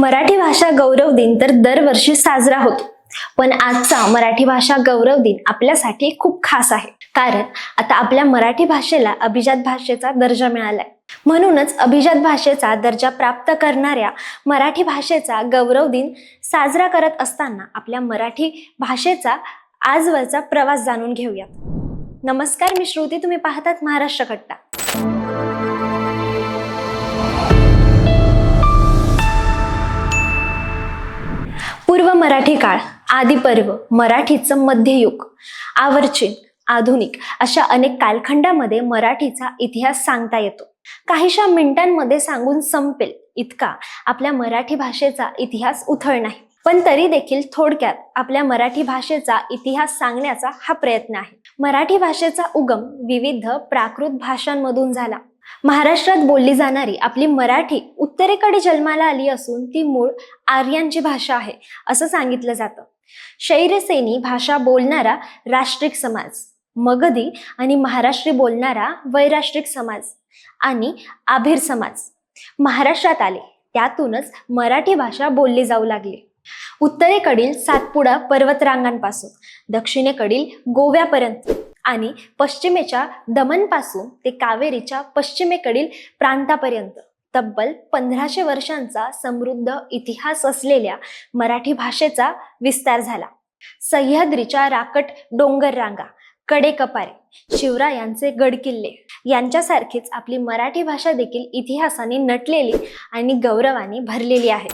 मराठी भाषा गौरव दिन तर दरवर्षी साजरा होतो. पण आजचा मराठी भाषा गौरव दिन आपल्यासाठी खूप खास आहे. कारण आता आपल्या मराठी भाषेला अभिजात भाषेचा दर्जा मिळालाय. म्हणूनच अभिजात भाषेचा दर्जा प्राप्त करणाऱ्या मराठी भाषेचा गौरव दिन साजरा करत असताना आपल्या मराठी भाषेचा आजवरचा प्रवास जाणून घेऊयात. नमस्कार मी श्रुती. तुम्ही पाहतात महाराष्ट्र कट्टा पूर्व मराठी काळ आदिपर्व मराठीचं मध्ययुग आवर्चीन आधुनिक अशा अनेक कालखंडामध्ये मराठीचा इतिहास सांगता येतो. काहीशा मिनिटांमध्ये सांगून संपेल इतका आपल्या मराठी भाषेचा इतिहास उथळ नाही. पण तरी देखील थोडक्यात आपल्या मराठी भाषेचा इतिहास सांगण्याचा हा प्रयत्न आहे. मराठी भाषेचा उगम विविध प्राकृत भाषांमधून झाला. महाराष्ट्रात बोलली जाणारी आपली मराठी उत्तरेकडे जन्माला आली असून ती मूळ आर्यांची भाषा आहे असं सांगितलं जातं. शैरसेनी भाषा बोलणारा राष्ट्रिक समाज मगधी आणि महाराष्ट्री बोलणारा वैराष्ट्रिक समाज आणि आभीर समाज महाराष्ट्रात आले. त्यातूनच मराठी भाषा बोलली जाऊ लागली. उत्तरेकडील सातपुडा पर्वतरांगांपासून दक्षिणेकडील गोव्यापर्यंत आणि पश्चिमेच्या दमनपासून ते कावेरीच्या पश्चिमेकडील प्रांतापर्यंत. तब्बल पंधराशे वर्षांचा समृद्ध इतिहास असलेल्या मराठी भाषेचा विस्तार झाला. सह्याद्रीच्या राकट डोंगर रांगा कडेकपारे शिवरायांचे गडकिल्ले यांच्यासारखीच आपली मराठी भाषा देखील इतिहासाने नटलेली आणि गौरवाने भरलेली आहे.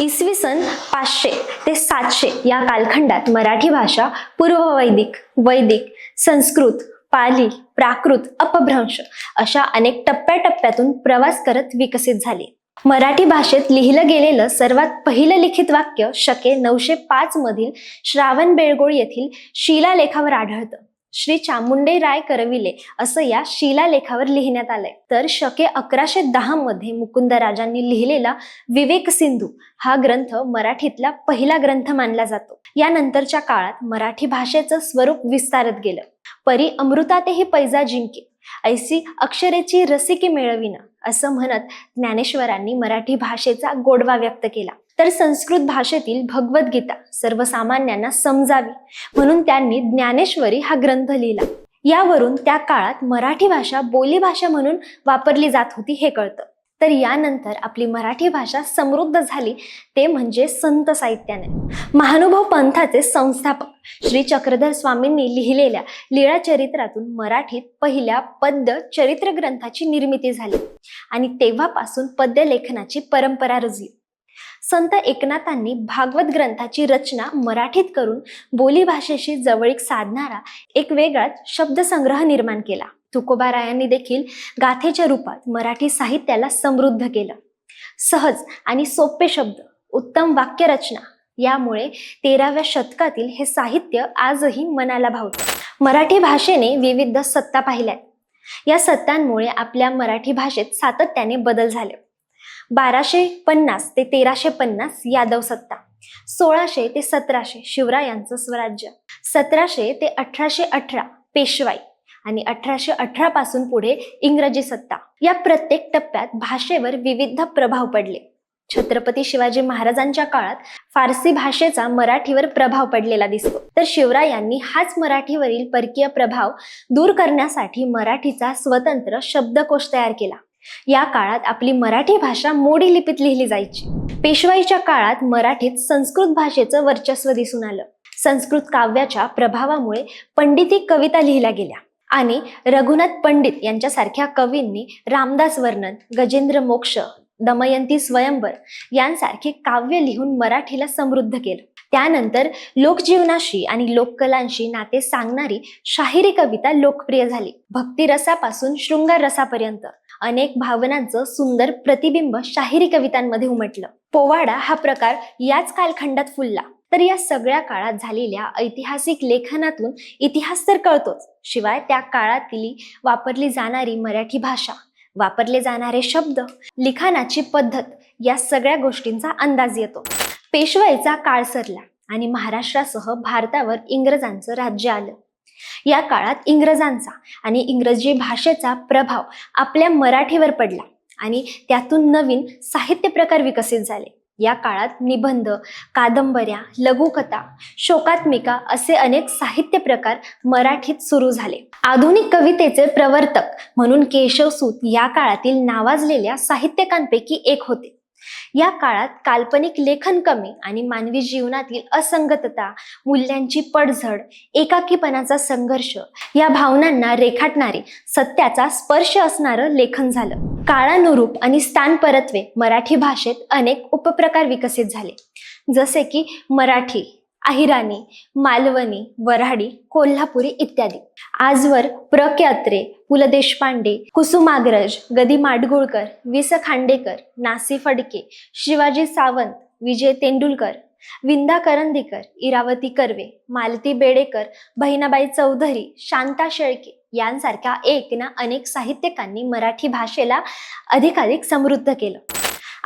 इसवी सन पाचशे ते सातशे या कालखंडात मराठी भाषा पूर्ववैदिक वैदिक संस्कृत पाली प्राकृत अपभ्रंश अशा अनेक टप्प्याटप्प्यातून प्रवास करत विकसित झाली. मराठी भाषेत लिहिलं गेलेलं सर्वात पहिलं लिखित वाक्य शके नऊशे पाच मधील श्रावण बेळगोळ येथील शिलालेखावर आढळतं. श्री चामुंडे राय करविले असं या शिलालेखावर लिहिण्यात आलंय. तर शके अकराशे दहा मध्ये मुकुंदराजांनी लिहिलेला विवेक सिंधू हा ग्रंथ मराठीतला पहिला ग्रंथ मानला जातो. यानंतरच्या काळात मराठी भाषेचं स्वरूप विस्तारत गेलं. परी अमृतातेही पैजा जिंके ऐसी अक्षरेची रसिकी मेळविना असं म्हणत ज्ञानेश्वरांनी मराठी भाषेचा गोडवा व्यक्त केला. तर संस्कृत भाषेतील भगवद्गीता सर्वसामान्यांना समजावी. म्हणून त्यांनी ज्ञानेश्वरी हा ग्रंथ लिहिला. यावरून त्या काळात मराठी भाषा बोलीभाषा म्हणून वापरली जात होती हे कळतं. तर यानंतर आपली मराठी भाषा समृद्ध झाली ते म्हणजे संत साहित्याने. महानुभव पंथाचे संस्थापक श्री चक्रधर स्वामींनी लिहिलेल्या लीळा चरित्रातून मराठीत पहिल्या पद्य चरित्र ग्रंथाची निर्मिती झाली आणि तेव्हापासून पद्य लेखनाची परंपरा रुजली. संत एकनाथांनी भागवत ग्रंथाची रचना मराठीत करून बोलीभाषेशी जवळीक साधणारा एक वेगळाच शब्दसंग्रह निर्माण केला. तुकोबारायांनी देखील गाथेच्या रूपात मराठी साहित्याला समृद्ध केलं. सहज आणि सोपे शब्द उत्तम वाक्यरचना यामुळे तेराव्या शतकातील हे साहित्य आजही मनाला भावतं. मराठी भाषेने विविध सत्ता पाहिल्यात. या सत्तांमुळे आपल्या मराठी भाषेत सातत्याने बदल झाले. बाराशे पन्नास ते तेराशे पन्नास यादव सत्ता. सोळाशे ते सतराशे शिवरायांचं स्वराज्य. सतराशे ते अठराशे अठरा पेशवाई. आणि अठराशे अठरा पासून पुढे इंग्रजी सत्ता. या प्रत्येक टप्प्यात भाषेवर विविध प्रभाव पडले. छत्रपती शिवाजी महाराजांच्या काळात फारसी भाषेचा मराठीवर प्रभाव पडलेला दिसतो. तर शिवरायांनी हाच मराठीवरील परकीय प्रभाव दूर करण्यासाठी मराठीचा स्वतंत्र शब्दकोश तयार केला. या काळात आपली मराठी भाषा मोडी लिपीत लिहिली जायची. पेशवाईच्या काळात मराठीत संस्कृत भाषेचं वर्चस्व दिसून आलं. संस्कृत काव्याच्या प्रभावामुळे पंडिती कविता लिहिल्या गेल्या आणि रघुनाथ पंडित यांच्यासारख्या कवींनी रामदास वर्णन गजेंद्र मोक्ष दमयंती स्वयंवर यांसारखी काव्य लिहून मराठीला समृद्ध केलं. त्यानंतर लोकजीवनाशी आणि लोककलांशी नाते सांगणारी शाहिरी कविता लोकप्रिय झाली. भक्तिरसापासून शृंगार रसापर्यंत अनेक भावनांचं सुंदर प्रतिबिंब शाहिरी कवितांमध्ये उमटलं. पोवाडा हा प्रकार याच कालखंडात फुलला. तर या सगळ्या काळात झालेल्या ऐतिहासिक लेखनातून इतिहास तर कळतोच. शिवाय त्या काळातली वापरली जाणारी मराठी भाषा वापरले जाणारे शब्द लिखाणाची पद्धत या सगळ्या गोष्टींचा अंदाज येतो. पेशवाईचा काळ सरला आणि महाराष्ट्रासह भारतावर इंग्रजांचं राज्य आलं. या काळात इंग्रजांचा आणि इंग्रजी भाषेचा प्रभाव आपल्या मराठीवर पडला आणि त्यातून नवीन साहित्य प्रकार विकसित झाले. या काळात निबंध कादंबऱ्या लघुकथा शोकात्मिका असे अनेक साहित्य प्रकार मराठीत सुरू झाले. आधुनिक कवितेचे प्रवर्तक म्हणून केशवसूत या काळातील नावाजलेल्या साहित्यकांपैकी एक होते. या काळात काल्पनिक लेखन कमी आणि मानवी जीवनातील असंगतता मूल्यांची पडझड एकाकीपणाचा संघर्ष या भावनांना रेखाटणारे सत्याचा स्पर्श असणारं लेखन झालं. काळानुरूप आणि स्थान परत्वे मराठी भाषेत अनेक उपप्रकार विकसित झाले. जसे की मराठी अहिराणी मालवणी वऱ्हाडी कोल्हापुरी इत्यादी. आजवर प्र के अत्रे पु ल देशपांडे कुसुमाग्रज गदी माडगुळकर वि स खांडेकर नासी फडके शिवाजी सावंत विजय तेंडुलकर विंदा करंदीकर इरावती कर्वे मालती बेडेकर बहिणाबाई चौधरी शांता शेळके यांसारख्या एक ना अनेक साहित्यिकांनी मराठी भाषेला अधिकाधिक समृद्ध केलं.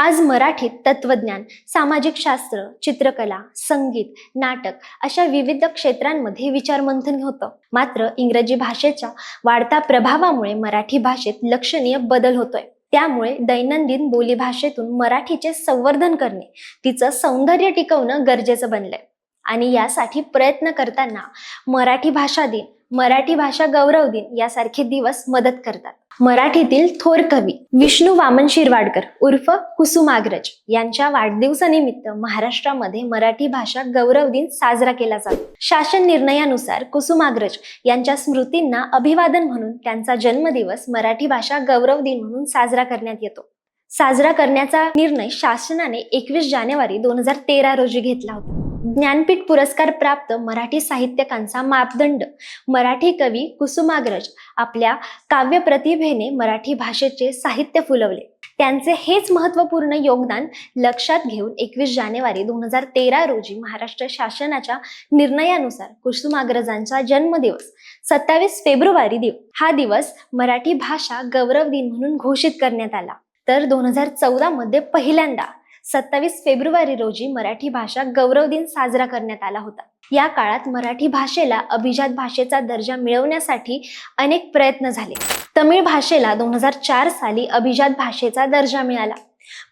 आज मराठीत तत्वज्ञान सामाजिक शास्त्र चित्रकला संगीत नाटक अशा विविध क्षेत्रांमध्ये विचारमंथन होतं. मात्र इंग्रजी भाषेच्या वाढत्या प्रभावामुळे मराठी भाषेत लक्षणीय बदल होतोय. त्यामुळे दैनंदिन बोलीभाषेतून मराठीचे संवर्धन करणे तिचं सौंदर्य टिकवणं गरजेचं बनलंय. आणि यासाठी प्रयत्न करताना मराठी भाषा दिन मराठी भाषा गौरव दिन यासारखे दिवस मदत करतात. मराठीतील थोर कवी विष्णू वामन शिरवाडकर उर्फ कुसुमाग्रज यांच्या वाढदिवसानिमित्त महाराष्ट्रामध्ये मराठी भाषा गौरव दिन साजरा केला जातो. शासन निर्णयानुसार कुसुमाग्रज यांच्या स्मृतींना अभिवादन म्हणून त्यांचा जन्मदिवस मराठी भाषा गौरव दिन म्हणून साजरा करण्यात येतो. साजरा करण्याचा निर्णय शासनाने एकवीस जानेवारी दोन हजार तेरा रोजी घेतला होता. ज्ञानपीठ पुरस्कार प्राप्त मराठी साहित्यकांचा मापदंड. मराठी कवी कुसुमाग्रज आपल्या काव्य प्रतिभेने मराठी भाषेचे साहित्य फुलवले. त्यांचे हेच महत्त्वपूर्ण योगदान लक्षात घेऊन एकवीस जानेवारी दोन हजार तेरा रोजी महाराष्ट्र शासनाच्या निर्णयानुसार कुसुमाग्रजांचा जन्मदिवस सत्तावीस फेब्रुवारी दिव हा दिवस मराठी भाषा गौरव दिन म्हणून घोषित करण्यात आला. तर दोन हजार चौदा मध्ये पहिल्यांदा सत्तावीस फेब्रुवारी रोजी मराठी भाषा गौरव दिन साजरा करण्यात आला होता. या काळात मराठी भाषेला अभिजात भाषेचा दर्जा मिळवण्यासाठी अनेक प्रयत्न झाले. तमिळ भाषेला दोन हजार चार साली अभिजात भाषेचा दर्जा मिळाला.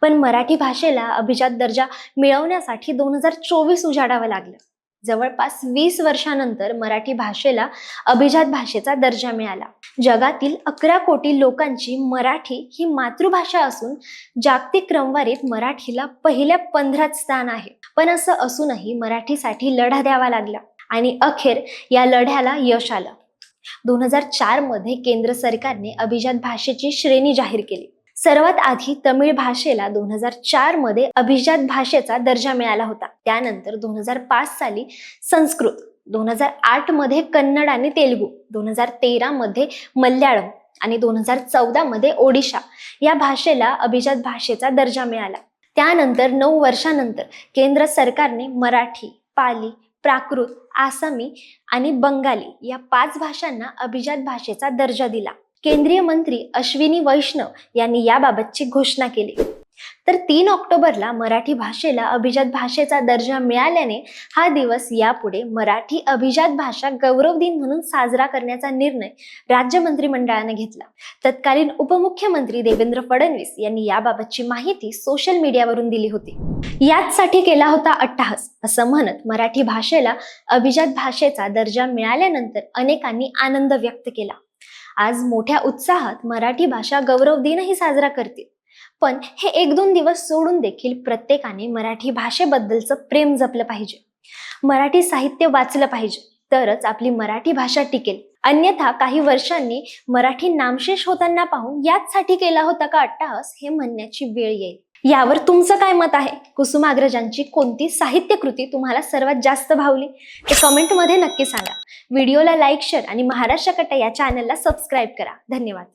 पण मराठी भाषेला अभिजात दर्जा मिळवण्यासाठी दोन हजार चोवीस उजाडावं लागलं. जवळपास वीस वर्षानंतर मराठी भाषेला अभिजात भाषेचा दर्जा मिळाला. जगातील अकरा कोटी लोकांची मराठी ही मातृभाषा असून जागतिक क्रमवारीत मराठीला पहिल्या पंधरात स्थान आहे. पण असं असूनही मराठीसाठी लढा द्यावा लागला आणि अखेर या लढ्याला यश आलं. दोन हजार चारमध्ये केंद्र सरकारने अभिजात भाषेची श्रेणी जाहीर केली. सर्वात आधी तमिळ भाषेला दोन हजार चारमध्ये अभिजात भाषेचा दर्जा मिळाला होता. त्यानंतर दोन हजार पाच साली संस्कृत दोन हजार आठमध्ये कन्नड आणि तेलुगू दोन हजार तेरा मध्ये मल्याळम आणि दोन हजार चौदा मध्ये ओडिशा या भाषेला अभिजात भाषेचा दर्जा मिळाला. त्यानंतर नऊ वर्षानंतर केंद्र सरकारने मराठी पाली प्राकृत आसामी आणि बंगाली या पाच भाषांना अभिजात भाषेचा दर्जा दिला. केंद्रीय मंत्री अश्विनी वैष्णव यांनी याबाबतची घोषणा केली. तर तीन ऑक्टोबरला मराठी भाषेला अभिजात भाषेचा दर्जा मिळाल्याने हा दिवस यापुढे मराठी अभिजात भाषा गौरव दिन म्हणून साजरा करण्याचा निर्णय राज्य मंत्रिमंडळाने घेतला. तत्कालीन उपमुख्यमंत्री देवेंद्र फडणवीस यांनी याबाबतची माहिती सोशल मीडियावरून दिली होती. याचसाठी केला होता अट्टाहास असं म्हणत मराठी भाषेला अभिजात भाषेचा दर्जा मिळाल्यानंतर अनेकांनी आनंद व्यक्त केला. आज मोठ्या उत्साहात मराठी भाषा गौरव दिनही साजरा करतील. पण हे एक दोन दिवस सोडून देखील प्रत्येकाने मराठी भाषेबद्दलचं प्रेम जपलं पाहिजे. मराठी साहित्य वाचलं पाहिजे. तरच आपली मराठी भाषा टिकेल. अन्यथा काही वर्षांनी मराठी नामशेष होताना पाहून याचसाठी केला होता का अट्टाहस हे म्हणण्याची वेळ येईल. यावर तुमचं काय मत आहे? कुसुमाग्रजांची कोणती साहित्यकृती तुम्हाला सर्वात जास्त भावली? ते कमेंटमध्ये नक्की सांगा. व्हिडिओला लाईक शेअर आणि महाराष्ट्र कट्टा या चॅनलला सबस्क्राईब करा. धन्यवाद.